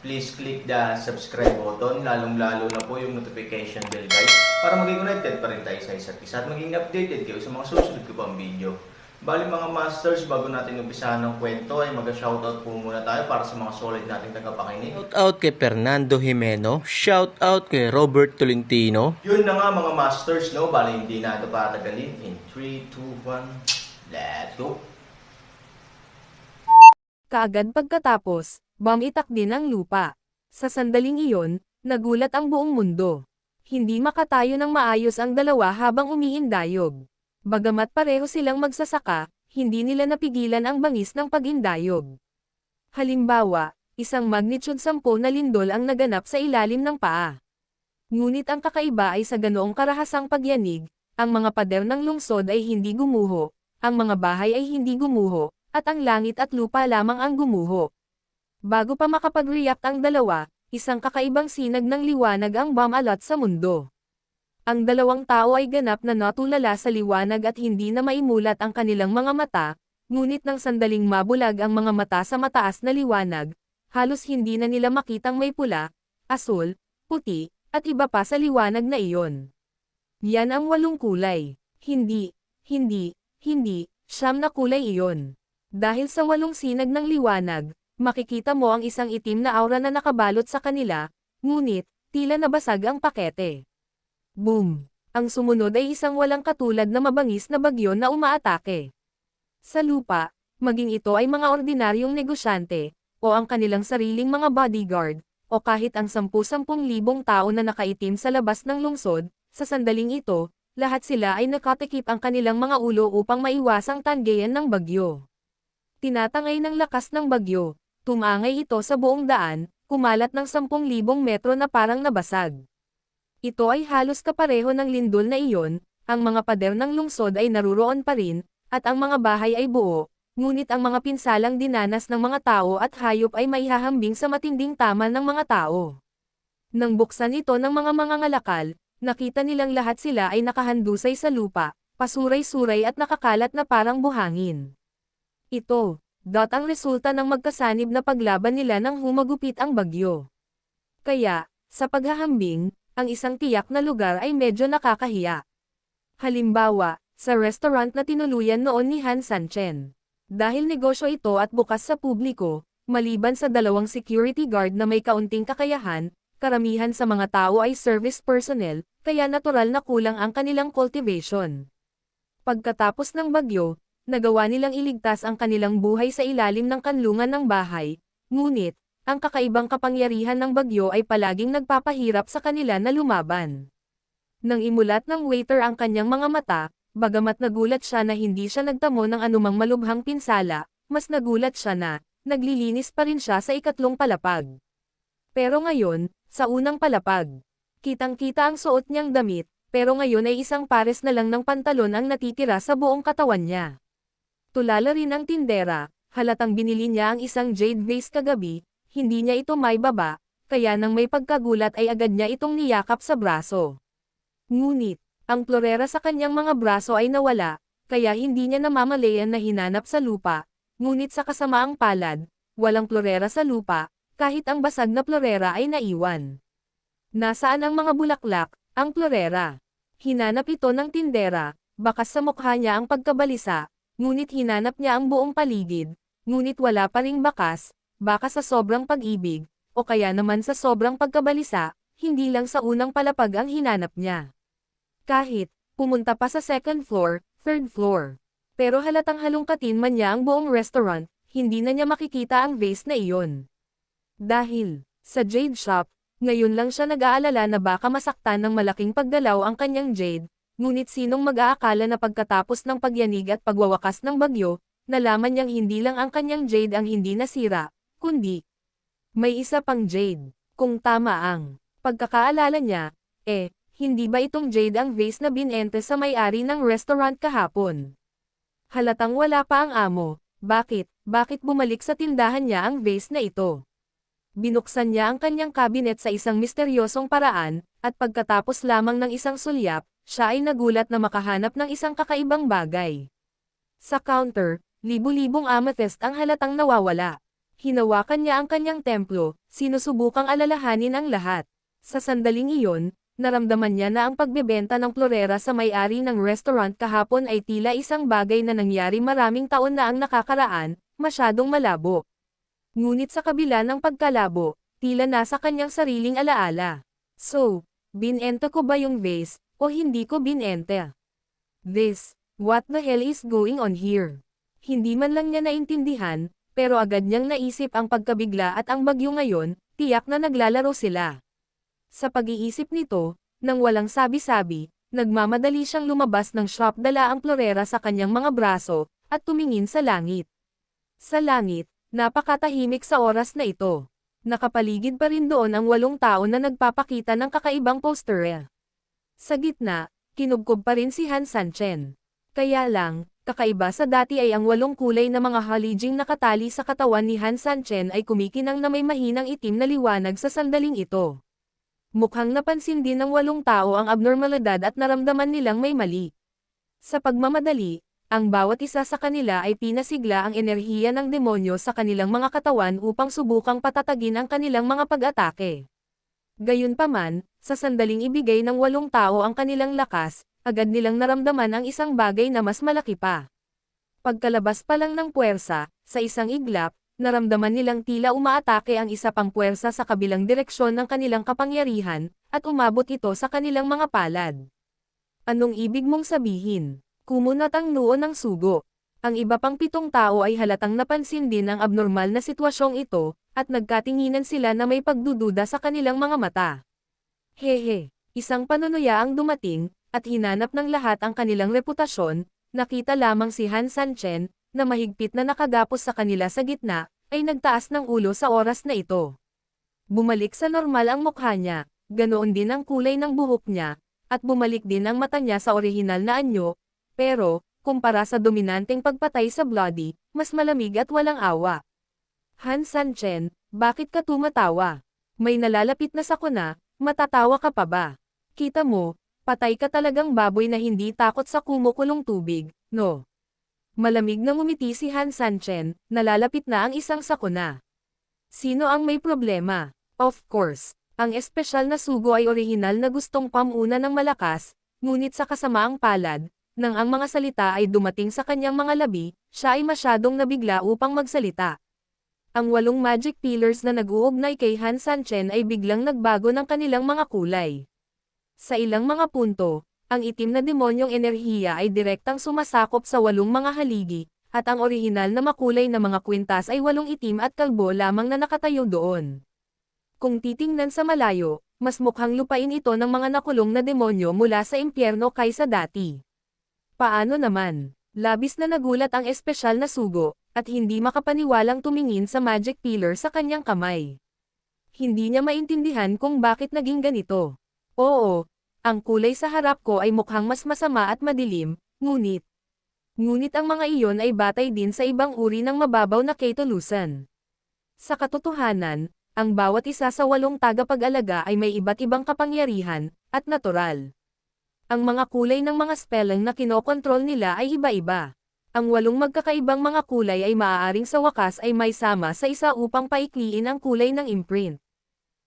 please click the subscribe button, lalong-lalo na po yung notification bell guys, para maging connected pa rin tayo sa isa't isa at maging updated kayo sa mga susunod ko pang video. Bali mga masters, bago natin umpisahan ng kwento ay mag-shoutout po muna tayo para sa mga solid nating tagapakinig. Shout out kay Fernando Jimeno. Shout out kay Robert Tolentino. Yun na nga mga masters, no? Bali hindi na ito patagalin. In 3, 2, 1, let's go! Kaagad pagkatapos, bumitak din ang lupa. Sa sandaling iyon, nagulat ang buong mundo. Hindi makatayo ng maayos ang dalawa habang umiindayog. Bagamat pareho silang magsasaka, hindi nila napigilan ang bangis ng pagindayog. Halimbawa, isang magnitude 10 na lindol ang naganap sa ilalim ng paa. Ngunit ang kakaiba ay sa ganoong karahasang pagyanig, ang mga pader ng lungsod ay hindi gumuho, ang mga bahay ay hindi gumuho, at ang langit at lupa lamang ang gumuho. Bago pa makapag-react ang dalawa, isang kakaibang sinag ng liwanag ang bumalat sa mundo. Ang dalawang tao ay ganap na natulala sa liwanag at hindi na maimulat ang kanilang mga mata, ngunit nang sandaling mabulag ang mga mata sa mataas na liwanag, halos hindi na nila makitang may pula, asul, puti, at iba pa sa liwanag na iyon. Yan ang walong kulay. Hindi, hindi, hindi, siyam na kulay iyon. Dahil sa walong sinag ng liwanag, makikita mo ang isang itim na aura na nakabalot sa kanila, ngunit, tila nabasag ang pakete. Boom! Ang sumunod ay isang walang katulad na mabangis na bagyo na umaatake. Sa lupa, maging ito ay mga ordinaryong negosyante, o ang kanilang sariling mga bodyguard, o kahit ang sampu-sampung libong tao na nakaitim sa labas ng lungsod, sa sandaling ito, lahat sila ay nakatikip ang kanilang mga ulo upang maiwasang tanggayan ng bagyo. Tinatangay ng lakas ng bagyo, tumangay ito sa buong daan, kumalat ng 10,000 metro na parang nabasag. Ito ay halos kapareho ng lindol na iyon, ang mga pader ng lungsod ay naruroon pa rin, at ang mga bahay ay buo, ngunit ang mga pinsalang dinanas ng mga tao at hayop ay maihahambing sa matinding tama ng mga tao. Nang buksan ito ng mga mangangalakal, nakita nilang lahat sila ay nakahandusay sa lupa, pasuray-suray at nakakalat na parang buhangin. Ito, dot ang resulta ng magkasanib na paglaban nila nang humagupit ang bagyo. Kaya, sa paghahambing, ang isang tiyak na lugar ay medyo nakakahiya. Halimbawa, sa restaurant na tinuluyan noon ni Han Sanchen. Dahil negosyo ito at bukas sa publiko, maliban sa dalawang security guard na may kaunting kakayahan, karamihan sa mga tao ay service personnel, kaya natural na kulang ang kanilang cultivation. Pagkatapos ng bagyo, nagawa nilang iligtas ang kanilang buhay sa ilalim ng kanlungan ng bahay, ngunit, ang kakaibang kapangyarihan ng bagyo ay palaging nagpapahirap sa kanila na lumaban. Nang imulat ng waiter ang kanyang mga mata, bagamat nagulat siya na hindi siya nagtamo ng anumang malubhang pinsala, mas nagulat siya na, naglilinis pa rin siya sa ikatlong palapag. Pero ngayon, sa unang palapag, kitang-kita ang suot niyang damit, pero ngayon ay isang pares na lang ng pantalon ang natitira sa buong katawan niya. Tulala rin ang tindera, halatang binili niya ang isang jade vase kagabi, hindi niya ito may baba, kaya nang may pagkagulat ay agad niya itong niyakap sa braso. Ngunit, ang plorera sa kanyang mga braso ay nawala, kaya hindi niya namamalayan na hinanap sa lupa, ngunit sa kasamaang palad, walang plorera sa lupa, kahit ang basag na plorera ay naiwan. Nasaan ang mga bulaklak, ang plorera? Hinanap ito ng tindera, bakas sa mukha niya ang pagkabalisa, ngunit hinanap niya ang buong paligid, ngunit wala pa ring bakas, baka sa sobrang pag-ibig, o kaya naman sa sobrang pagkabalisa, hindi lang sa unang palapag ang hinanap niya. Kahit, pumunta pa sa second floor, third floor. Pero halatang halongkatin man niya ang buong restaurant, hindi na niya makikita ang vase na iyon. Dahil, sa jade shop, ngayon lang siya nag-aalala na baka masaktan ng malaking paggalaw ang kanyang jade, ngunit sinong mag-aakala na pagkatapos ng pagyanig at pagwawakas ng bagyo, nalaman niyang hindi lang ang kanyang jade ang hindi nasira, kundi may isa pang jade. Kung tama ang pagkakaalala niya, eh, hindi ba itong Jade ang vase na binente sa may-ari ng restaurant kahapon? Halatang wala pa ang amo, bakit, bakit bumalik sa tindahan niya ang vase na ito? Binuksan niya ang kanyang kabinet sa isang misteryosong paraan, at pagkatapos lamang ng isang sulyap, siya ay nagulat na makahanap ng isang kakaibang bagay. Sa counter, libu-libong amethyst ang halatang nawawala. Hinawakan niya ang kanyang templo, sinusubukang alalahanin ang lahat. Sa sandaling iyon, naramdaman niya na ang pagbebenta ng florera sa may-ari ng restaurant kahapon ay tila isang bagay na nangyari maraming taon na ang nakakaraan, masyadong malabo. Ngunit sa kabila ng pagkalabo, tila nasa kanyang sariling alaala. So, binenta ko ba yung vase, o hindi ko binenta? This, what the hell is going on here? Hindi man lang niya naintindihan, pero agad niyang naisip ang pagkabigla at ang bagyo ngayon, tiyak na naglalaro sila. Sa pag-iisip nito, nang walang sabi-sabi, nagmamadali siyang lumabas ng shop dala ang florera sa kanyang mga braso, at tumingin sa langit. Sa langit, napakatahimik sa oras na ito. Nakapaligid pa rin doon ang walong tao na nagpapakita ng kakaibang poster. Sa gitna, kinubkob pa rin si Han Sanchen. Kaya lang, kakaiba sa dati ay ang walong kulay na mga halijing nakatali sa katawan ni Han Sanchen ay kumikinang na may mahinang itim na liwanag sa sandaling ito. Mukhang napansin din ng walong tao ang abnormalidad at naramdaman nilang may mali. Sa pagmamadali, ang bawat isa sa kanila ay pinasigla ang enerhiya ng demonyo sa kanilang mga katawan upang subukang patatagin ang kanilang mga pag-atake. Gayunpaman, sa sandaling ibigay ng walong tao ang kanilang lakas, agad nilang naramdaman ang isang bagay na mas malaki pa. Pagkalabas pa lang ng puwersa, sa isang iglap, naramdaman nilang tila umaatake ang isa pang puwersa sa kabilang direksyon ng kanilang kapangyarihan, at umabot ito sa kanilang mga palad. Anong ibig mong sabihin? Kumunat ang noo ng sugo. Ang iba pang pitong tao ay halatang napansin din ang abnormal na sitwasyong ito, at nagkatinginan sila na may pagdududa sa kanilang mga mata. Hehe, isang panunuya ang dumating, at hinanap ng lahat ang kanilang reputasyon, nakita lamang si Han Sanchen, na mahigpit na nakagapos sa kanila sa gitna, ay nagtaas ng ulo sa oras na ito. Bumalik sa normal ang mukha niya, ganoon din ang kulay ng buhok niya, at bumalik din ang mata niya sa orihinal na anyo, pero, kumpara sa dominanteng pagpatay sa Bloody, mas malamig at walang awa. Han Sanchen, bakit ka tumatawa? May nalalapit na sakuna, matatawa ka pa ba? Kita mo, patay ka talagang baboy na hindi takot sa kumukulong tubig, no? Malamig na ngumiti si Han Sanchen, nalalapit na ang isang sakuna. Sino ang may problema? Of course, ang espesyal na sugo ay orihinal na gustong pamuna ng malakas, ngunit sa kasamaang palad, nang ang mga salita ay dumating sa kanyang mga labi, siya ay masyadong nabigla upang magsalita. Ang walong magic pillars na nag-uugnay kay Han Sanchen ay biglang nagbago ng kanilang mga kulay. Sa ilang mga punto, ang itim na demonyong enerhiya ay direktang sumasakop sa walong mga haligi, at ang orihinal na makulay na mga kwintas ay walong itim at kalbo lamang na nakatayo doon. Kung titingnan sa malayo, mas mukhang lupain ito ng mga nakulong na demonyo mula sa impyerno kaysa dati. Paano naman? Labis na nagulat ang espesyal na sugo, at hindi makapaniwalang tumingin sa magic pillar sa kanyang kamay. Hindi niya maintindihan kung bakit naging ganito. Oo, ang kulay sa harap ko ay mukhang mas masama at madilim, ngunit. Ngunit ang mga iyon ay batay din sa ibang uri ng mababaw na ketolusan. Sa katotohanan, ang bawat isa sa walong tagapag-alaga ay may iba't ibang kapangyarihan, at natural. Ang mga kulay ng mga spelling na kinokontrol nila ay iba-iba. Ang walong magkakaibang mga kulay ay maaaring sa wakas ay may sama sa isa upang paikliin ang kulay ng imprint.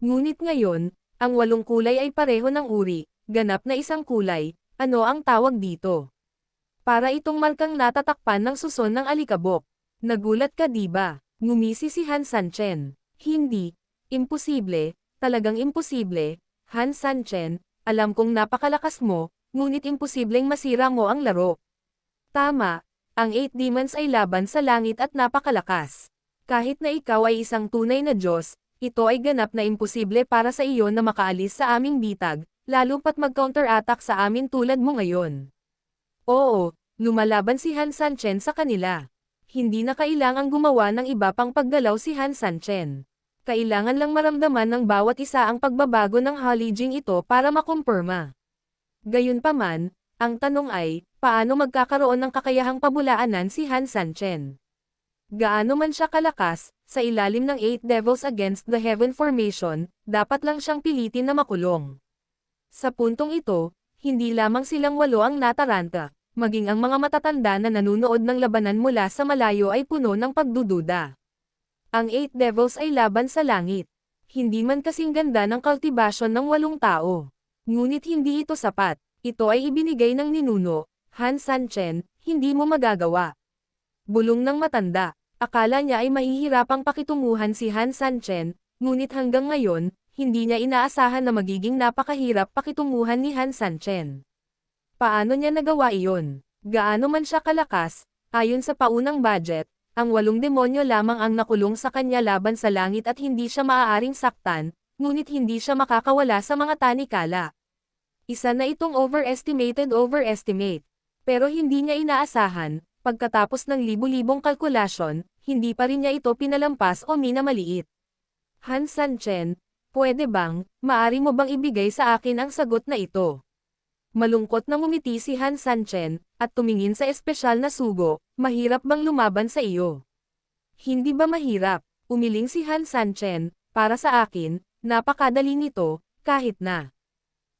Ngunit ngayon, ang walong kulay ay pareho ng uri, ganap na isang kulay, ano ang tawag dito? Para itong markang natatakpan ng suson ng alikabok. Nagulat ka diba? Ngumisi si Han Sanchen. Hindi. Imposible, talagang imposible, Han Sanchen, alam kong napakalakas mo, ngunit imposibleng masira mo ang laro. Tama, ang Eight Demons ay laban sa langit at napakalakas. Kahit na ikaw ay isang tunay na Diyos, ito ay ganap na imposible para sa iyo na makaalis sa aming bitag, lalo pat mag-counterattack sa amin tulad mo ngayon. Oo, lumalaban si Han Sanchen sa kanila. Hindi na kailangang gumawa ng iba pang paggalaw si Han Sanchen. Kailangan lang maramdaman ng bawat isa ang pagbabago ng halijing ito para makumpirma. Gayunpaman, ang tanong ay, paano magkakaroon ng kakayahang pabulaanan si Han Sanchen? Gaano man siya kalakas, sa ilalim ng Eight Devils Against the Heaven Formation, dapat lang siyang pilitin na makulong. Sa puntong ito, hindi lamang silang walo ang nataranta, maging ang mga matatanda na nanunood ng labanan mula sa malayo ay puno ng pagdududa. Ang Eight Devils ay laban sa langit. Hindi man kasing ganda ng kultibasyon ng walong tao. Ngunit hindi ito sapat. Ito ay ibinigay ng ninuno, Han Sanchen, hindi mo magagawa. Bulong ng matanda. Akala niya ay mahihirapang pakitunguhan si Han Sanchen, ngunit hanggang ngayon, hindi niya inaasahan na magiging napakahirap pakitunguhan ni Han Sanchen. Paano niya nagawa iyon? Gaano man siya kalakas, ayon sa paunang budget, ang walong demonyo lamang ang nakulong sa kanya laban sa langit at hindi siya maaaring saktan, ngunit hindi siya makakawala sa mga tanikala. Isa na itong overestimated overestimate. Pero hindi niya inaasahan, pagkatapos ng libu-libong kalkulasyon, hindi pa rin niya ito pinalampas o minamaliit. Han Sanchen, pwede bang, maari mo bang ibigay sa akin ang sagot na ito? Malungkot na ngumiti si Han Sanchen, at tumingin sa espesyal na sugo, mahirap bang lumaban sa iyo? Hindi ba mahirap? Umiling si Han Sanchen, para sa akin, napakadali nito, kahit na.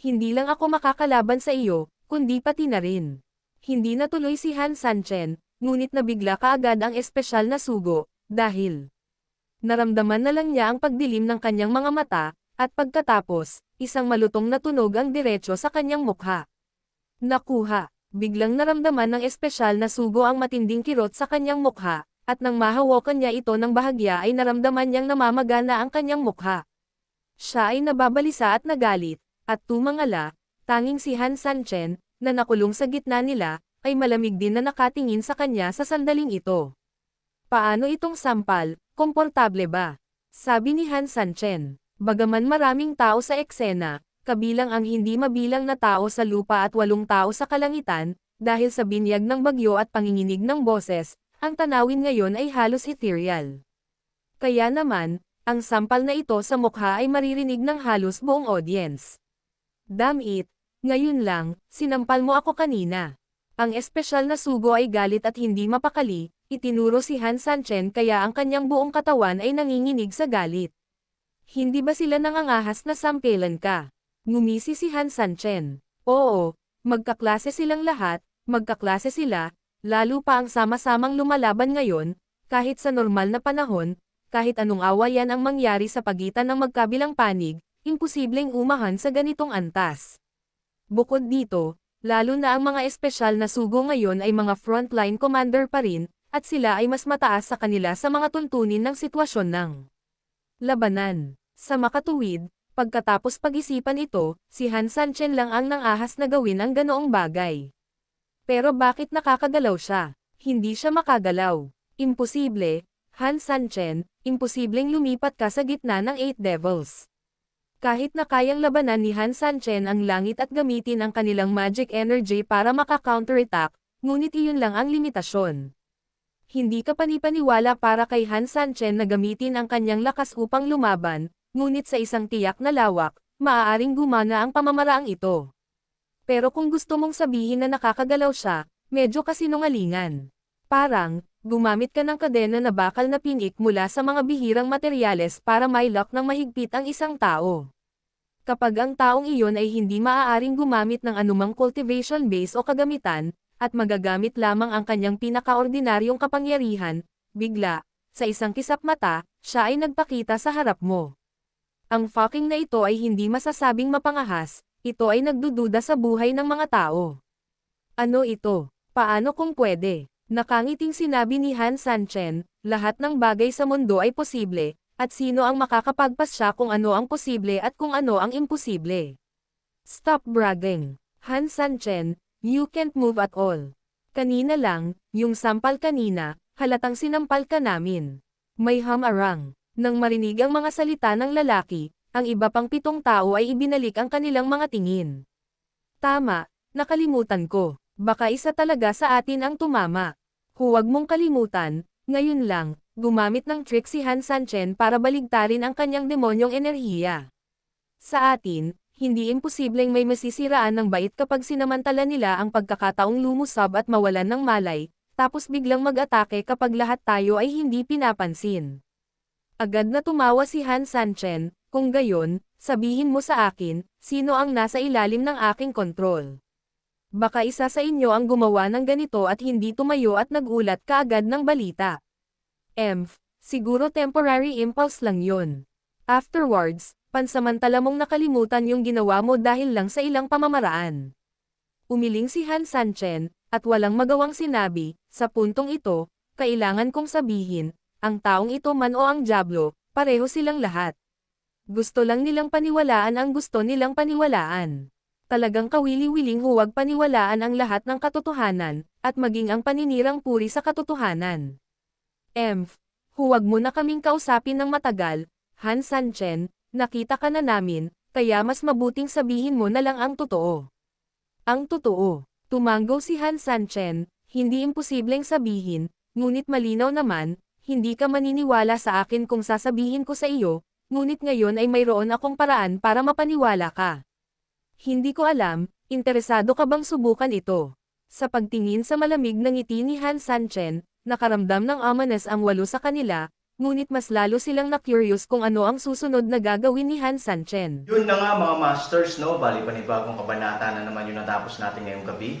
Hindi lang ako makakalaban sa iyo, kundi pati na rin. Hindi natuloy si Han Sanchen, ngunit nabigla kaagad ang espesyal na sugo, dahil naramdaman na lang niya ang pagdilim ng kanyang mga mata, at pagkatapos, isang malutong na tunog ang diretso sa kanyang mukha. Nakuha, biglang naramdaman ng espesyal na sugo ang matinding kirot sa kanyang mukha, at nang mahawakan niya ito ng bahagya ay naramdaman niyang namamagana ang kanyang mukha. Siya ay nababalisa at nagalit, at tumangala, tanging si Han Sanchen, na nakulong sa gitna nila, ay malamig din na nakatingin sa kanya sa sandaling ito. Paano itong sampal, komportable ba? Sabi ni Han Sanchen. Bagaman maraming tao sa eksena, kabilang ang hindi mabilang na tao sa lupa at walong tao sa kalangitan, dahil sa binyag ng bagyo at panginginig ng boses, ang tanawin ngayon ay halos ethereal. Kaya naman, ang sampal na ito sa mukha ay maririnig ng halos buong audience. Damn it, ngayon lang, sinampal mo ako kanina. Ang espesyal na sugo ay galit at hindi mapakali, itinuro si Han Sanchen kaya ang kanyang buong katawan ay nanginginig sa galit. Hindi ba sila nangangahas na sampelan ka? Ngumisi si Han Sanchen. Oo, magkaklase silang lahat, magkaklase sila, lalo pa ang sama-samang lumalaban ngayon, kahit sa normal na panahon, kahit anong awayan ang mangyari sa pagitan ng magkabilang panig, imposibleng umahan sa ganitong antas. Bukod dito, lalo na ang mga espesyal na sugo ngayon ay mga frontline commander pa rin, at sila ay mas mataas sa kanila sa mga tuntunin ng sitwasyon ng labanan. Sa makatuwid, pagkatapos pag-isipan ito, si Han Sanchen lang ang nangahas na gawin ang ganoong bagay. Pero bakit nakakagalaw siya? Hindi siya makagalaw. Imposible, Han Sanchen, imposibleng lumipat ka sa gitna ng Eight Devils. Kahit na kayang labanan ni Han Sanchen ang langit at gamitin ang kanilang magic energy para maka-counterattack, ngunit iyon lang ang limitasyon. Hindi ka panipaniwala para kay Han Sanchen na gamitin ang kanyang lakas upang lumaban, ngunit sa isang tiyak na lawak, maaaring gumana ang pamamaraang ito. Pero kung gusto mong sabihin na nakakagalaw siya, medyo kasinungalingan. Parang, gumamit ka ng kadena na bakal na pinik mula sa mga bihirang materyales para may lock ng mahigpit ang isang tao. Kapag ang taong iyon ay hindi maaaring gumamit ng anumang cultivation base o kagamitan, at magagamit lamang ang kanyang pinakaordinaryong kapangyarihan, bigla, sa isang kisap mata, siya ay nagpakita sa harap mo. Ang fucking na ito ay hindi masasabing mapangahas, ito ay nagdududa sa buhay ng mga tao. Ano ito? Paano kung pwede? Nakangiting sinabi ni Han Sanchen, lahat ng bagay sa mundo ay posible, at sino ang makakapagpas siya kung ano ang posible at kung ano ang imposible. Stop bragging. Han Sanchen, you can't move at all. Kanina lang, yung sampal kanina, halatang sinampal ka namin. May hamarang. Nang marinig ang mga salita ng lalaki, ang iba pang pitong tao ay ibinalik ang kanilang mga tingin. Tama, nakalimutan ko. Baka isa talaga sa atin ang tumama. Huwag mong kalimutan, ngayon lang, gumamit ng trick si Han Sanchen para baligtarin ang kanyang demonyong enerhiya. Sa atin, hindi imposibleng may masisiraan ng bait kapag sinamantala nila ang pagkakataong lumusab at mawalan ng malay, tapos biglang mag-atake kapag lahat tayo ay hindi pinapansin. Agad na tumawa si Han Sanchen, kung gayon, sabihin mo sa akin, sino ang nasa ilalim ng aking kontrol. Baka isa sa inyo ang gumawa ng ganito at hindi tumayo at nagulat kaagad ng balita. Emph, siguro temporary impulse lang yun. Afterwards, pansamantala mong nakalimutan yung ginawa mo dahil lang sa ilang pamamaraan. Umiling si Han Sanchen, at walang magawang sinabi, sa puntong ito, kailangan kong sabihin, ang taong ito man o ang Diablo, pareho silang lahat. Gusto lang nilang paniwalaan ang gusto nilang paniwalaan. Talagang kawili-wiling huwag paniwalaan ang lahat ng katotohanan, at maging ang paninirang puri sa katotohanan. Emph, huwag mo na kaming kausapin ng matagal, Han Sanchen, nakita ka na namin, kaya mas mabuting sabihin mo na lang ang totoo. Ang totoo, tumanggo si Han Sanchen, hindi imposibleng sabihin, ngunit malinaw naman, hindi ka maniniwala sa akin kung sasabihin ko sa iyo, ngunit ngayon ay mayroon akong paraan para mapaniwala ka. Hindi ko alam, interesado ka bang subukan ito? Sa pagtingin sa malamig ng ngiti ni Han Sanchen, nakaramdam ng ominous ang walo sa kanila, ngunit mas lalo silang na-curious kung ano ang susunod na gagawin ni Han Sanchen. Yun na nga mga masters, no? Bali panibagong kabanata na naman yung natapos natin ngayong gabi.